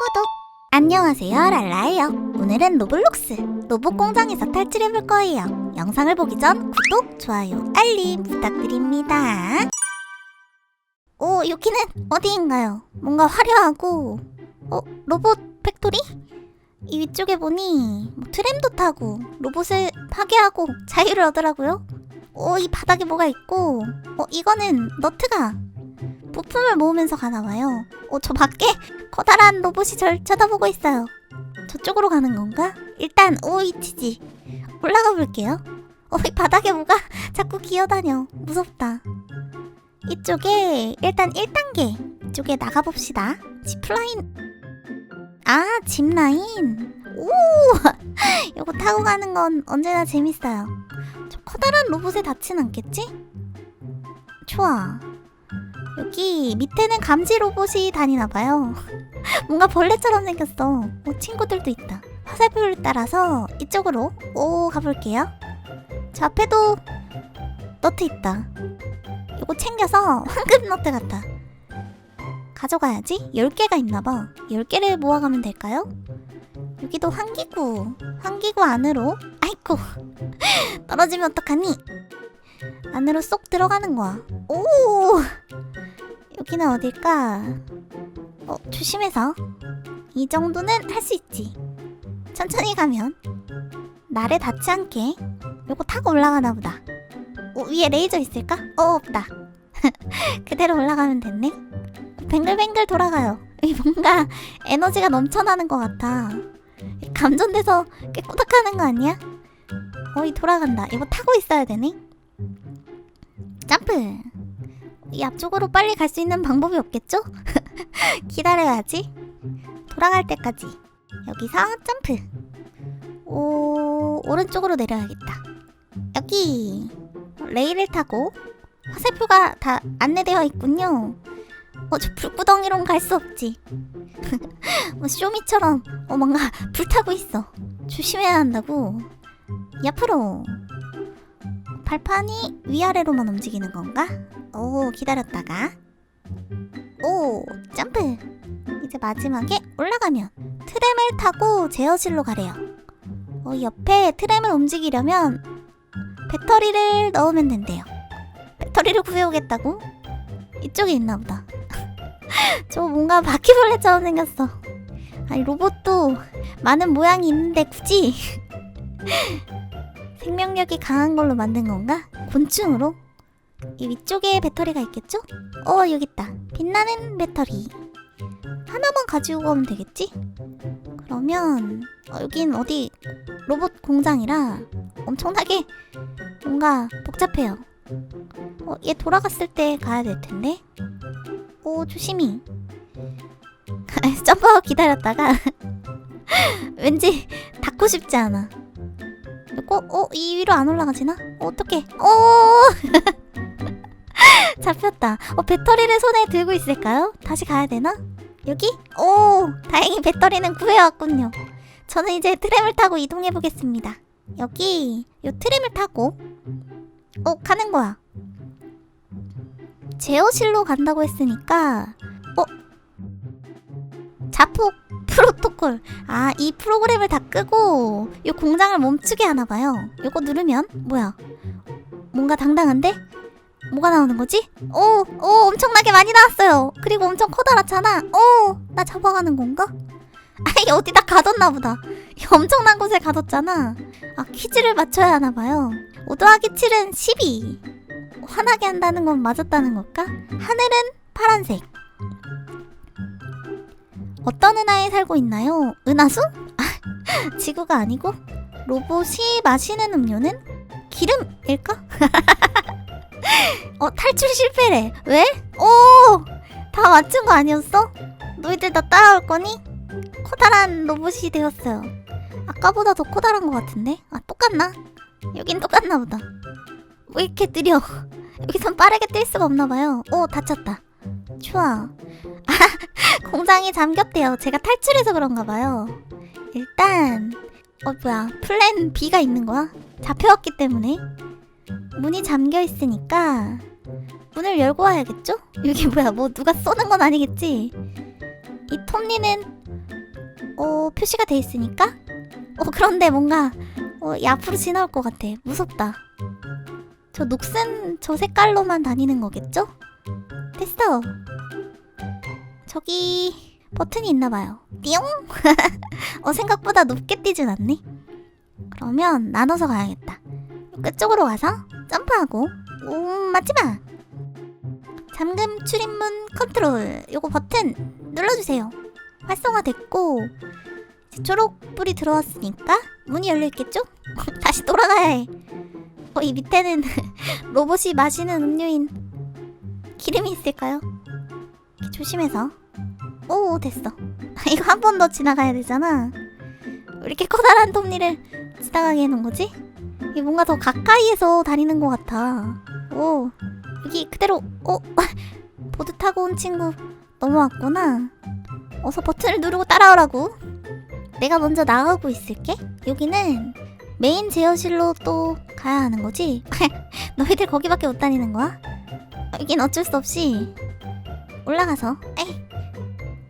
구독. 안녕하세요, 랄라예요. 오늘은 로블록스 로봇 공장에서 탈출해볼 거예요. 영상을 보기 전 구독, 좋아요, 알림 부탁드립니다. 오, 여기는 어디인가요? 뭔가 화려하고, 어, 로봇 팩토리? 이 위쪽에 보니 뭐 트램도 타고 로봇을 파괴하고 자유를 얻으라고요? 오, 이 바닥에 뭐가 있고, 어, 이거는 너트가 부품을 모으면서 가나봐요. 어, 저 밖에 커다란 로봇이 절 쳐다보고 있어요. 저쪽으로 가는 건가? 일단 오이치지 올라가 볼게요. 어, 이 바닥에 뭐가 자꾸 기어다녀. 무섭다. 이쪽에 일단 1단계 이쪽에 나가봅시다. 지플라인 아 짚라인 오 이거 타고 가는 건 언제나 재밌어요. 저 커다란 로봇에 닿진 않겠지? 좋아. 여기 밑에는 감지 로봇이 다니나 봐요. 뭔가 벌레처럼 생겼어. 어, 친구들도 있다. 화살표를 따라서 이쪽으로 오 가볼게요. 저 앞에도 너트 있다. 이거 챙겨서 황금 너트 같다. 가져가야지. 10개가 있나봐. 10개를 모아가면 될까요? 여기도 환기구. 환기구 안으로. 아이고. 떨어지면 어떡하니? 안으로 쏙 들어가는 거야. 오! 여기는 어딜까? 어, 조심해서. 이 정도는 할 수 있지. 천천히 가면 날에 닿지 않게 요거 타고 올라가나 보다. 어, 위에 레이저 있을까? 어, 없다. 그대로 올라가면 됐네. 뱅글뱅글 돌아가요. 이 뭔가 에너지가 넘쳐나는 것 같아. 감전돼서 깨꼬닥하는 거 아니야? 어이 돌아간다. 이거 타고 있어야 되네. 점프. 이 앞쪽으로 빨리 갈 수 있는 방법이 없겠죠? 기다려야지. 돌아갈 때까지. 여기서 점프. 오, 오른쪽으로 내려야겠다. 여기. 레일을 타고 화살표가 다 안내되어 있군요. 어, 저 불구덩이론 갈 수 없지. 뭐 쇼미처럼 어, 뭔가 불타고 있어. 조심해야 한다고. 옆으로. 발판이 위아래로만 움직이는 건가? 오, 기다렸다가. 오, 점프. 이제 마지막에 올라가면 트램을 타고 제어실로 가래요. 어, 옆에 트램을 움직이려면 배터리를 넣으면 된대요. 배터리를 구해오겠다고? 이쪽에 있나 보다. 저 뭔가 바퀴벌레처럼 생겼어. 아니, 로봇도 많은 모양이 있는데 굳이 생명력이 강한 걸로 만든 건가? 곤충으로? 이 위쪽에 배터리가 있겠죠? 어, 여기 있다. 빛나는 배터리. 하나만 가지고 가면 되겠지? 그러면 어, 여긴 어디 로봇 공장이라 엄청나게 뭔가 복잡해요. 어, 얘 돌아갔을 때 가야 될 텐데. 오, 조심히. 점프하고 기다렸다가 왠지 닿고 싶지 않아. 이거 어, 이 위로 안 올라가지나? 어, 어떡해. 오! 잡혔다. 어, 배터리를 손에 들고 있을까요? 다시 가야 되나? 여기? 오! 다행히 배터리는 구해왔군요. 저는 이제 트램을 타고 이동해 보겠습니다. 여기 요 트램을 타고 어 가는 거야. 제어실로 간다고 했으니까 어 자폭 프로토콜 아 이 프로그램을 다 끄고 요 공장을 멈추게 하나 봐요. 요거 누르면 뭐야? 뭔가 당당한데? 뭐가 나오는 거지? 오, 오, 엄청나게 많이 나왔어요. 그리고 엄청 커다랗잖아. 오, 나 잡아가는 건가? 아이, 어디다 가뒀나 보다. 이 엄청난 곳에 가뒀잖아. 아, 퀴즈를 맞춰야 하나 봐요. 5 더하기 7은 12. 화나게 한다는 건 맞았다는 걸까? 하늘은 파란색. 어떤 은하에 살고 있나요? 은하수? 아, 지구가 아니고? 로봇이 마시는 음료는 기름일까? 어, 탈출 실패래. 왜? 오! 다 맞춘 거 아니었어? 너희들 나 따라올 거니? 커다란 로봇이 되었어요. 아까보다 더 커다란 것 같은데? 아, 똑같나? 여긴 똑같나 보다. 왜 이렇게 느려? 여기선 빠르게 뛸 수가 없나 봐요. 오, 다쳤다. 좋아. 아, 공장이 잠겼대요. 제가 탈출해서 그런가 봐요. 일단, 어, 뭐야. 플랜 B가 있는 거야? 잡혀왔기 때문에. 문이 잠겨 있으니까 문을 열고 와야겠죠? 여기 뭐야 뭐 누가 쏘는 건 아니겠지? 이 톱니는 어 표시가 돼 있으니까 어 그런데 뭔가 어, 이 앞으로 지나올 것 같아 무섭다 저 녹슨 저 색깔로만 다니는 거겠죠? 됐어 저기 버튼이 있나봐요. 띠용? 어 생각보다 높게 뛰진 않네. 그러면 나눠서 가야겠다. 끝쪽으로 가서 점프하고. 오 맞지 마. 잠금 출입문 컨트롤. 요거 버튼 눌러주세요. 활성화 됐고 이제 초록불이 들어왔으니까 문이 열려있겠죠? 다시 돌아가야 해. 어, 이 밑에는 로봇이 마시는 음료인 기름이 있을까요? 조심해서. 오 됐어. 이거 한 번 더 지나가야 되잖아. 왜 이렇게 커다란 톱니를 지나가게 해놓은 거지? 이게 뭔가 더 가까이에서 다니는 것 같아. 오 여기 그대로 어? 보드 타고 온 친구 넘어왔구나. 어서 버튼을 누르고 따라오라고. 내가 먼저 나가고 있을게. 여기는 메인 제어실로 또 가야 하는 거지? 너희들 거기밖에 못 다니는 거야? 여긴 어쩔 수 없이 올라가서. 에이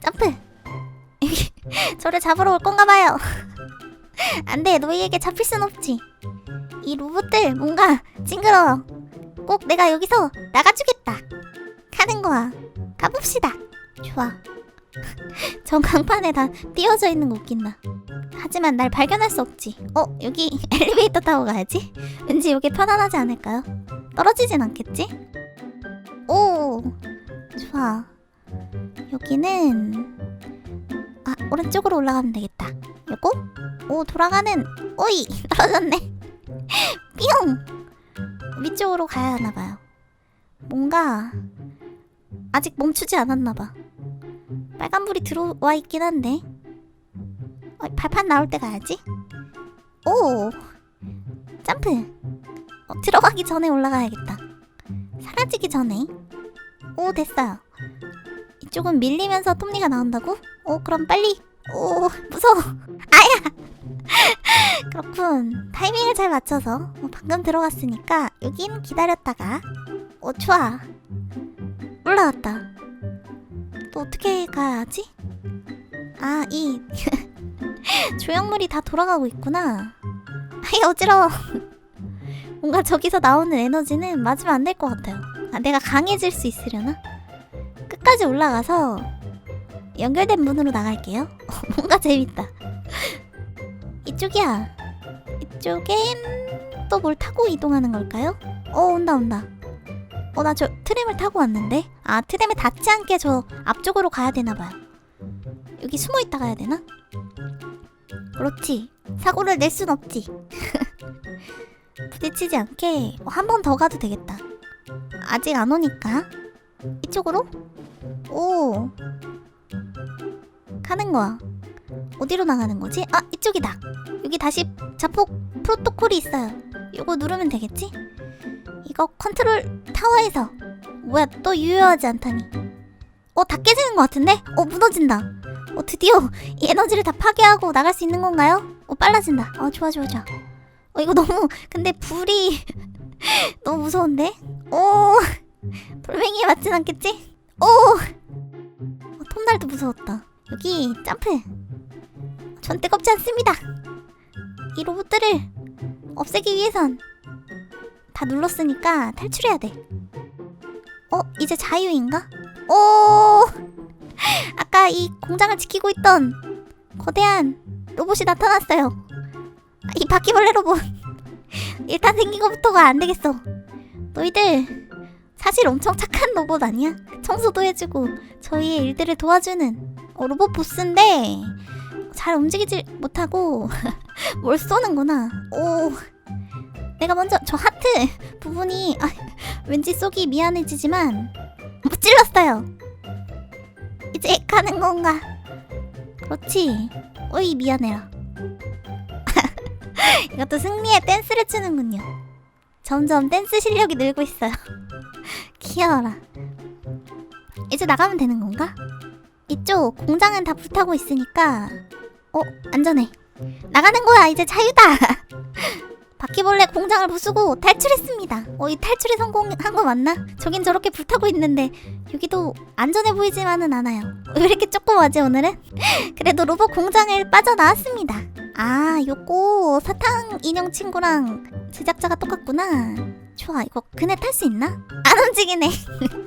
점프. 저를 잡으러 올 건가 봐요. 안돼 너희에게 잡힐 순 없지. 이 로봇들 뭔가 징그러워. 꼭 내가 여기서 나가주겠다. 가는 거야. 가봅시다. 좋아. 전광판에 다 띄어져 있는 거 웃긴다. 하지만 날 발견할 수 없지. 어 여기 엘리베이터 타고 가야지? 왠지 여기 편안하지 않을까요? 떨어지진 않겠지? 오 좋아. 여기는 아 오른쪽으로 올라가면 되겠다. 요거? 오 돌아가는 오이! 떨어졌네. 뿅 위쪽으로 가야 하나 봐요. 뭔가 아직 멈추지 않았나 봐. 빨간 불이 들어와 있긴 한데. 어, 발판 나올 때 가야지. 오! 점프! 어, 들어가기 전에 올라가야겠다. 사라지기 전에 오 됐어요 이쪽은 밀리면서 톱니가 나온다고? 오 그럼 빨리 오 무서워 아야 그렇군 타이밍을 잘 맞춰서 어, 방금 들어갔으니까 여긴 기다렸다가 오 좋아 올라왔다 또 어떻게 가야 하지? 아, 이 조형물이 다 돌아가고 있구나. 아이 어지러워. 뭔가 저기서 나오는 에너지는 맞으면 안 될 것 같아요. 아, 내가 강해질 수 있으려나? 끝까지 올라가서 연결된 문으로 나갈게요. 뭔가 재밌다. 이쪽이야. 이쪽엔 또 뭘 타고 이동하는 걸까요? 어, 온다, 온다. 어, 나 저 트램을 타고 왔는데? 아, 트램에 닿지 않게 저 앞쪽으로 가야 되나봐요. 여기 숨어 있다 가야 되나? 그렇지. 사고를 낼 순 없지. 부딪히지 않게 한 번 더 가도 되겠다. 아직 안 오니까. 이쪽으로? 오. 가는 거야. 어디로 나가는 거지? 아, 이쪽이다. 여기 다시 자폭 프로토콜이 있어요. 요거 누르면 되겠지? 이거 컨트롤 타워에서 뭐야 또 유효하지 않다니 어 다 깨지는 것 같은데? 어 무너진다 어 드디어 이 에너지를 다 파괴하고 나갈 수 있는 건가요? 어 빨라진다 어 좋아 좋아 좋아 어 이거 너무 근데 불이 너무 무서운데? 오 돌멩이에 맞진 않겠지? 오 어, 톱날도 무서웠다 여기 점프 전 뜨겁지 않습니다 이 로봇들을 없애기 위해선 다 눌렀으니까 탈출해야 돼. 어, 이제 자유인가? 오! 아까 이 공장을 지키고 있던 거대한 로봇이 나타났어요. 이 바퀴벌레 로봇. 일단 생긴 것부터가 안 되겠어. 너희들 사실 엄청 착한 로봇 아니야? 청소도 해주고 저희의 일들을 도와주는 어, 로봇 보스인데 잘 움직이지 못하고 뭘 쏘는구나. 오. 내가 먼저 저 하트 부분이 아, 왠지 쏘기 미안해지지만 못 찔렀어요. 이제 가는 건가? 그렇지. 어이 미안해라. 이것도 승리의 댄스를 추는군요. 점점 댄스 실력이 늘고 있어요. 귀여워라. 이제 나가면 되는 건가? 이쪽 공장은 다 불타고 있으니까 어 안전해. 나가는 거야 이제 자유다. 바퀴벌레 공장을 부수고 탈출했습니다. 어, 이 탈출에 성공한 거 맞나? 저긴 저렇게 불타고 있는데 여기도 안전해 보이지만은 않아요. 왜 이렇게 조그마지 오늘은? 그래도 로봇 공장을 빠져나왔습니다. 아, 요거 사탕 인형 친구랑 제작자가 똑같구나. 좋아, 이거 그네 탈 수 있나? 안 움직이네.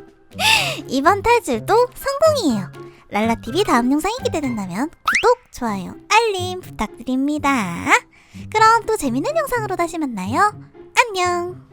이번 탈출도 성공이에요. 랄라TV 다음 영상이 기대된다면 구독, 좋아요, 알림 부탁드립니다. 그럼 또 재밌는 영상으로 다시 만나요. 안녕!